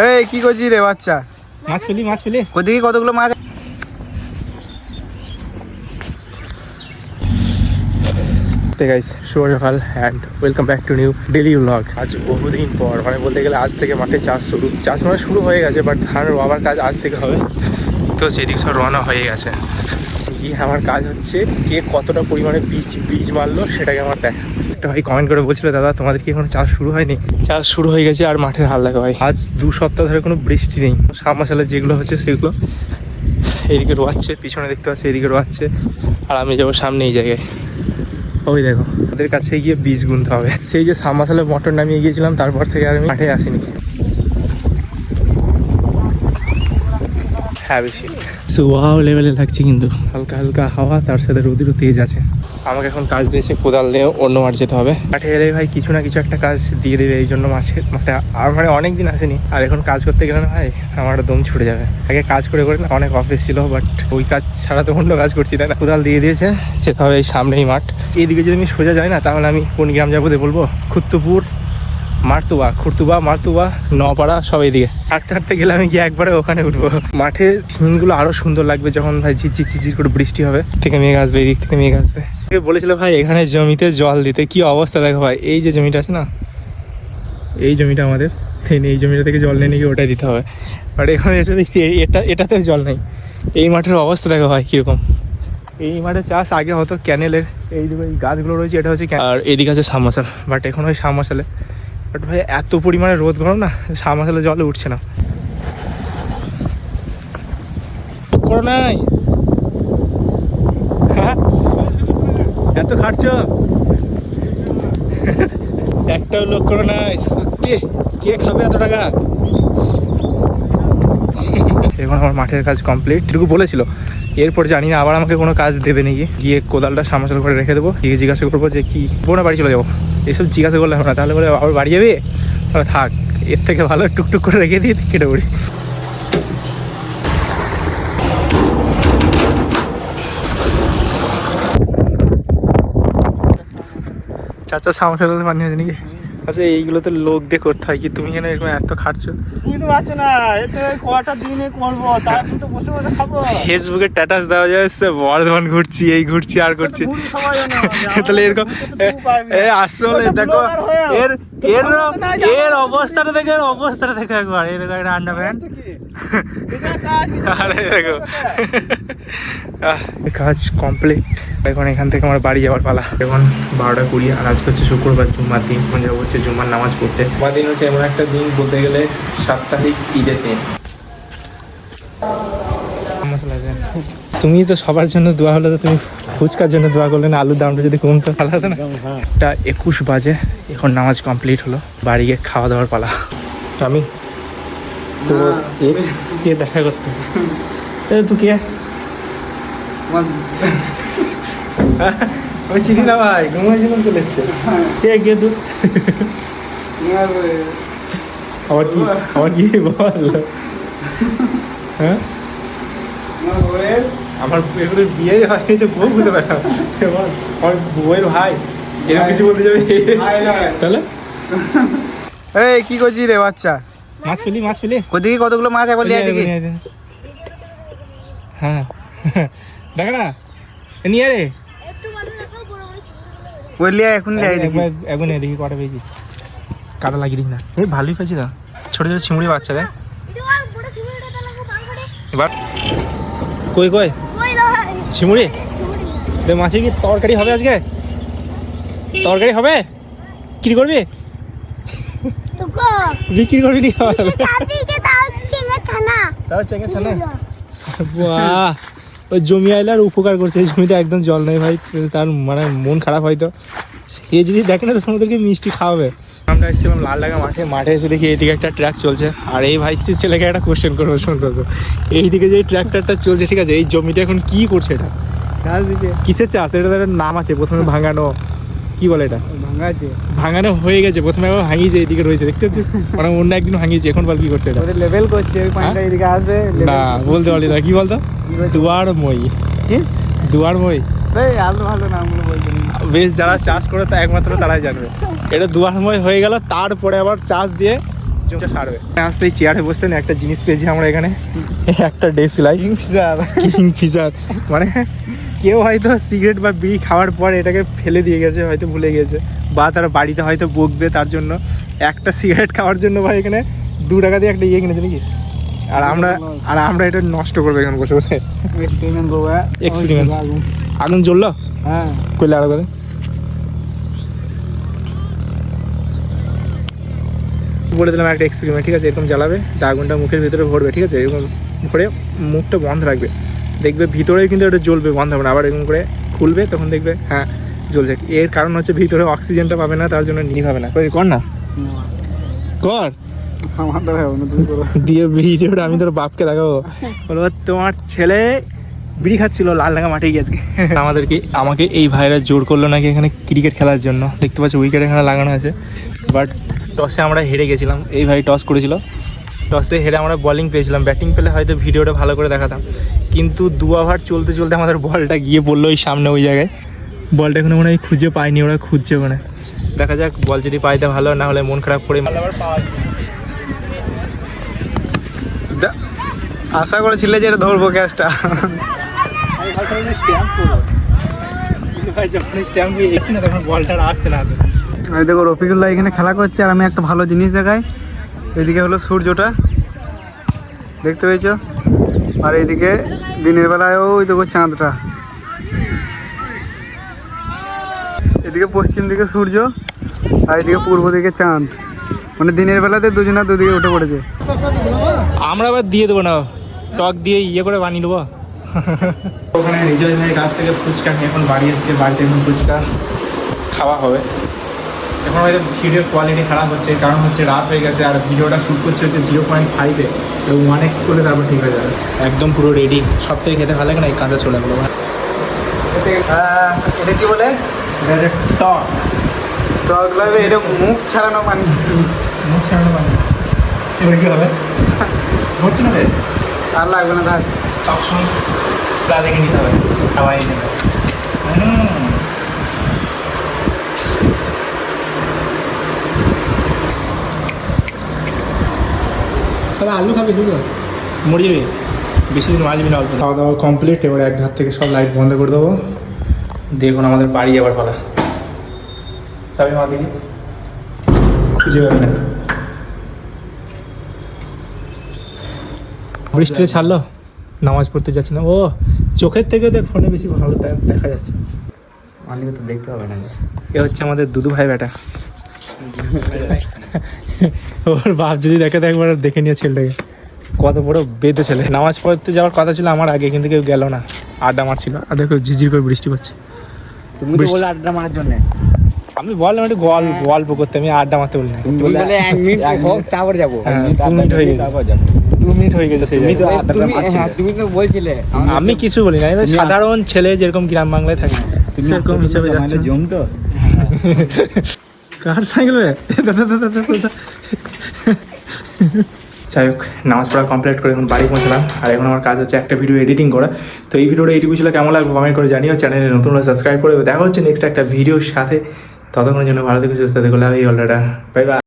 এই কি করছিস রে বাচ্চা? মাছ ফেলি মাছ ফেলি। ওদিকে কতগুলো মাছ? তে গাইস শুভ সকাল and welcome back to new daily blog আজ বহুদিন পর মানে বলতে গেলে আজ থেকে মাঠে চাষ শুরু। চাষ মানে শুরু হয়ে গেছে বাট ধান বাবার কাজ আজ থেকে হবে। তো সেদিক সব রওনা হয়ে গেছে। গিয়ে আমার কাজ হচ্ছে কে কতটা পরিমাণে বীজ বীজ মারলো সেটাকে আমার দেখা। একটা ভাই কমেন্ট করে বলছিল দাদা তোমাদের কি এখনও চাষ শুরু হয়নি? চাষ শুরু হয়ে গেছে আর মাঠের হাল দেখা ভাই আজ দু সপ্তাহ ধরে কোনো বৃষ্টি নেই। সামাশালে যেগুলো হচ্ছে সেগুলো এইদিকে রোয়াচ্ছে। পিছনে দেখতে পাচ্ছি এইদিকে রোয়াচ্ছে। আর আমি যাব সামনে এই জায়গায়। ওই দেখো ওদের কাছে গিয়ে বীজ গুনতে হবে। সেই যে সামাশালে মটর নামিয়ে গিয়েছিলাম তারপর থেকে আর আমি মাঠে আসিনি। হ্যাঁ বেশি। সুয়াও লেভেলে লাগছে কিন্তু। হালকা হালকা হাওয়া তার সাথে রোদিরও তেজ আছে। আমাকে এখন কাজ দিয়েছে কোদাল নিয়ে অন্য মাঠ যেতে হবে। মাঠে এলে ভাই কিছু না কিছু একটা কাজ দিয়ে দেবে এই জন্য মাঠে মাঠে মানে অনেক দিন আসেনি। আর এখন কাজ করতে গেলে না ভাই আমার দম ছুটে যাবে। আগে কাজ করে করে না অনেক অফিস ছিল বাট ওই কাজ ছাড়া তো অন্য কাজ করছি তাই না? কোদাল দিয়ে দিয়েছে যেতে হবে এই সামনেই মাঠ। এইদিকে যদি আমি সোজা যাই না তাহলে আমি কোন গ্রাম যাব বলব? খুত্তুপুর মারতুবা খুরতুবা মারতুবা, নপাড়া, সব এইদিকে। হাঁটতে হাঁটতে গেলে আমি গিয়ে একবারে ওখানে উঠবো। মাঠে থিমগুলো আরও সুন্দর লাগবে যখন ভাই ঝিরঝির ঝিরঝির করে বৃষ্টি হবে। থেকে মেঘ আসবে, এদিক থেকে মেঘ আসবে। বলেছিল, ভাই, এখানে জমিতে জল দিতে। কি অবস্থা দেখো ভাই, এই যে জমিটা আছে না, এই জমিটা আমাদের। এই- জমিটা থেকে জল নিয়ে নাকি ওটাই দিতে হবে। বাট এখানে এসে দেখছি এটা এটাতে জল নেই। এই মাঠের অবস্থা দেখো ভাই, কীরকম। এই মাঠে চাষ আগে হতো ক্যানেলের, এই যে গাছগুলো রয়েছে, এটা হচ্ছে আর এদিকে আছে সাবমার্সাল বাট এখন ওই সাবমার্সালে বাট ভাই এত পরিমাণে রোদ গরম না সাবমার্সালে জলে উঠছে না। করো নাই। হ্যাঁ? এত খাটছ? একটাও লোক করো নাই। কে? কে খাবে এত টাকা? এখন আমার মাঠের কাজ কমপ্লিট। এটুকু বলেছিল এরপর জানি না আবার আমাকে কোনো কাজ দেবে নাকি। গিয়ে কোদালটা সামাচাল করে রেখে দেবো। গিয়ে জিজ্ঞাসা করব যে কি বোনা বাড়ি চলে যাব। এসব জিজ্ঞাসা করলে হবে না, তাহলে বলে আবার বাড়ি যাবে? তাহলে থাক, এর থেকে ভালো টুকটুক করে রেখে দিয়ে কেটে পড়ি। চাচা সামাচাল পানি হয়েছে নাকি? আচ্ছা এইগুলো তো লোক দিয়ে করতে হয় কি তুমি কেন এরকম এত খাটছো বুঝতে পারছ না এতে কটা দিনে করব তার তো বসে বসে খাব ফেসবুকে স্ট্যাটাস দেওয়া যাচ্ছে বর্ধমান ঘুরছি এই ঘুরছি আর আমাদের। তাহলে এরকম তো। এ আসলে দেখো। এর তো এর এর অবস্থাটা দেখো এর অবস্থাটা দেখো একবার। এই দেখো এটা আন্ডা প্যান্ট কাজ, আরে দেখো। আহ, কাজ কমপ্লিট এখন এখান থেকে আমার বাড়ি যাওয়ার পালা। এখন বারোটা কুড়ি আর আজকে হচ্ছে শুক্রবার জুম্মার দিন। এখন যাব হচ্ছে জুম্মার নামাজ পড়তে। জুম্মার দিন হচ্ছে এমন একটা দিন বলতে গেলে সাপ্তাহিক ঈদের দিন। তুমি তো সবার জন্য দোয়া হলে তো তুমি ফুচকার জন্য দোয়া করলে না আলুর দামটা যদি কমতো। ভালো হতো না এটা একুশ বাজে এখন নামাজ কমপ্লিট হলো বাড়ি গিয়ে খাওয়া দাওয়ার পালা। আমি? তো কে? দেখা করতে? এ তুই কে? চিনি না ভাই ঘুমাইছিলাম চলে এসছে। কে কে তুই আবার কি? আবার কি বল? হ্যাঁ? আমার এগুলো বিয়ে হয়নি তো বউ বুঝতে পারলাম আমার বউয়ের ভাই এরকম কিছু বলতে যাবে? তাহলে? এই কি করছিস রে বাচ্চা? মাছ ফেলি মাছ ফেলি। ওদিকে কতগুলো মাছ একবার আয় দেখি। হ্যাঁ। দেখ না। নিয়ে রে। ওই লিয়ে এখন লিয়ে দেখি। এখন এ দেখি কটা পেয়েছি কাটা লাগিয়ে দিস না। এই ভালোই পেয়েছি ছোট ছোট চিমড়ি বাচ্চা দেখ। করে। এবার কই কই? ছিপগুলো রে মাছে কি তরকারি হবে আজকে? তরকারি হবে? কি করবি? বিক্রি করবি নি বাহ! ওই জমি আইলে আর উপকার করছে। এই জমিতে একদম জল নেই ভাই। তার মানে মন খারাপ হয়তো সে যদি দেখে না তো তোমাদেরকে মিষ্টি খাওয়াবে। আমরা এসেছিলাম লাল লাগা মাঠে। মাঠে এসে দেখি এইদিকে একটা ট্র্যাক চলছে। আর এই ভাই ছেলেকে একটা কোশ্চেন করব শুনতে তো এইদিকে যে ট্র্যাক্টরটা চলছে ঠিক আছে? এই জমিটা এখন কি করছে এটা? কিসের চাষ? এটা তো একটা নাম আছে প্রথমে ভাঙানো। কি বলে এটা? ভাঙা আছে। ভাঙানো হয়ে গেছে প্রথমে আবার ভাঙিয়েছে এইদিকে রয়েছে। দেখতে পাচ্ছিস মানে অন্য একদিন ভাঙিয়েছে এখন বল কি করছে এটা? লেভেল করছে ওই পানিটা হ্যাঁ? এদিকে আসবে না বলতে পারলি না। কি বলতো? দুয়ার মই কি? দুয়ার মই ভালো নামগুলো বলছেন বেশ যারা চাষ করে তা একমাত্র তারাই জানবে। এটা দুয়ারময় হয়ে গেল তারপরে আবার চাষ দিয়ে সারবে। আসতেই চেয়ারে বসতে না একটা জিনিস পেয়েছি আমরা এখানে একটা ডে সিলাই। কিংফিশার কিংফিশার মানে কেউ হয়তো সিগারেট বা বিড়ি খাওয়ার পর এটাকে ফেলে দিয়ে গেছে হয়তো ভুলে গেছে বা তারা বাড়িতে হয়তো বকবে তার জন্য। একটা সিগারেট খাওয়ার জন্য ভাই এখানে দু টাকা দিয়ে একটা ইয়ে কিনেছে নাকি? আর আমরা আর আমরা এটা নষ্ট করব এখানে বসে বসে। এক্সপেরিমেন্ট করব? আগুন। জ্বললো? হ্যাঁ। কইলে আরও কথা বলে দিলাম একটা এক্সপেরিমেন্ট ঠিক আছে? এরকম জ্বালাবে তা আগুনটা মুখের ভিতরে ভরবে ঠিক আছে? এরকম ভরে মুখটা বন্ধ রাখবে। দেখবে ভিতরেও কিন্তু এটা জ্বলবে বন্ধ হবে না। আবার এরকম করে খুলবে তখন দেখবে হ্যাঁ জ্বলছে। এর কারণ হচ্ছে ভিতরে অক্সিজেনটা পাবে না তার জন্য নিয়ে পাবে না। কই কর না। কর। করো। দিয়ে ভিডিওটা আমি তোর বাপকে দেখাবো। বলব তোমার ছেলে বিড়ি খাচ্ছিল, লাল লাগা মাঠে গিয়ে আজকে। আমাদেরকে, আমাকে এই ভাইরা জোর করল নাকি এখানে ক্রিকেট খেলার জন্য। দেখতে পাচ্ছি উইকেট এখানে লাগানো আছে। বাট টসে আমরা হেরে গেছিলাম। এই ভাই টস করেছিল। টসে হেরে আমরা বলিং পেয়েছিলাম। ব্যাটিং পেলে হয়তো ভিডিওটা ভালো করে দেখাতাম। কিন্তু দু ওভার চলতে চলতে আমাদের বলটা গিয়ে পড়ল ওই সামনে ওই জায়গায়। বলটা এখানে মনে হয় খুঁজে পাইনি, ওরা খুঁজছে ওখানে দেখা যাক বল যদি পাইতে ভালো, না হলে মন খারাপ করে পাওয়া আশা করেছিলে যে এটা ধরবো গ্যাসটা। আমি দেখো, রফিকুল্লাহ এখানে খেলা করছে আর আমি একটা ভালো জিনিস দেখাই। এদিকে হলো সূর্যটা। দেখতে পেয়েছ? আর এইদিকে দিনের বেলায় ওই দেখো চাঁদটা। এদিকে পশ্চিম দিকে সূর্য, আর এদিকে পূর্ব দিকে চাঁদ। মানে দিনের বেলাতে দুজনা দুদিকে উঠে পড়েছে। আমরা আবার দিয়ে দেবো না। টক দিয়ে ইয়ে করে বানিয়ে দেবো ওখানে রিজয় ভাই কাছ থেকে ফুচকা নিয়ে এখন বাড়ি এসছে বাড়িতে এখন ফুচকা খাওয়া হবে। এখন হয়তো ভিডিওর কোয়ালিটি খারাপ হচ্ছে কারণ হচ্ছে রাত হয়ে গেছে আর ভিডিওটা শ্যুট করছে হচ্ছে জিরো পয়েন্ট ফাইভে এবং ওয়ান এক্স করলে তারপর ঠিক হয়ে যাবে। একদম পুরো রেডি সব থেকে খেতে ভালো লাগে না এই কাঁচা ছোলাগুলো এটা কি বলে? এটা হচ্ছে টক। টক লাগবে এটা মুখ ছাড়ানো পানি। মুখ ছাড়ানো পানি। এবার কি হবে? হচ্ছে না রে? আর লাগবে না থাক। সবসময় প্লা দেখে নিতে হবে খাওয়াই নেবে। সাদা আলু খাবি দুটো মরে যাবে বেশি দিন বাঁচবি না অল্প খাওয়া দাওয়া কমপ্লিট এবার এক ধার থেকে সব লাইট বন্ধ করে দেবো। দেখুন আমাদের বাড়ি আবার পালা। সাবি মা দিদি খুঁজে পাবে না। বৃষ্টিতে ছাড়লো? নামাজ পড়তে যাচ্ছে না। ও চোখের থেকে দেখ ফোনে বেশি ভালো দেখা যাচ্ছে। মালিক তো দেখতে হবে না। এ হচ্ছে আমাদের দুদু ভাই বেটা। ওর বাপ যদি দেখে তো একবার দেখে নিয়ে ছেলেটাকে। কত বড় বেঁধে ছেলে। নামাজ পড়তে যাওয়ার কথা ছিল আমার আগে কিন্তু কেউ গেল না। আড্ডা মারছিল। আর দেখো ঝিঝির করে বৃষ্টি পড়ছে। তুমি বলে আড্ডা মারার জন্য। আমি বললাম একটু গল্প গল্প করতে আমি আড্ডা মারতে বলি না তুমি বলে এক মিনিট হোক তারপর যাব। হ্যাঁ, মিনিট হয়ে গেছে। তারপর যাব। দু মিনিট হয়ে গেছে তুমি তো তুমি- মারছিলে। হ্যাঁ, তুমি তো বলছিলে। আমি কিছু বলি না সাধারণ ছেলে যেরকম গ্রাম বাংলায় থাকে। তুমি সেরকম হিসাবে যাচ্ছে। জম তো কার সাইকেল যাই হোক নামাজ পড়া কমপ্লিট করে এখন বাড়ি পৌঁছলাম। আর এখন আমার কাজ হচ্ছে একটা ভিডিও এডিটিং করা। তো এই ভিডিওটা এইটুকু ছিল। কেমন লাগবে কমেন্ট করে জানিও। চ্যানেলে নতুন সাবস্ক্রাইব করে দেখা হচ্ছে নেক্সট একটা ভিডিওর সাথে। ততক্ষণের জন্য ভালো থেকে সুস্থ থেকে। লাভ এই অলরেডা বাই বাই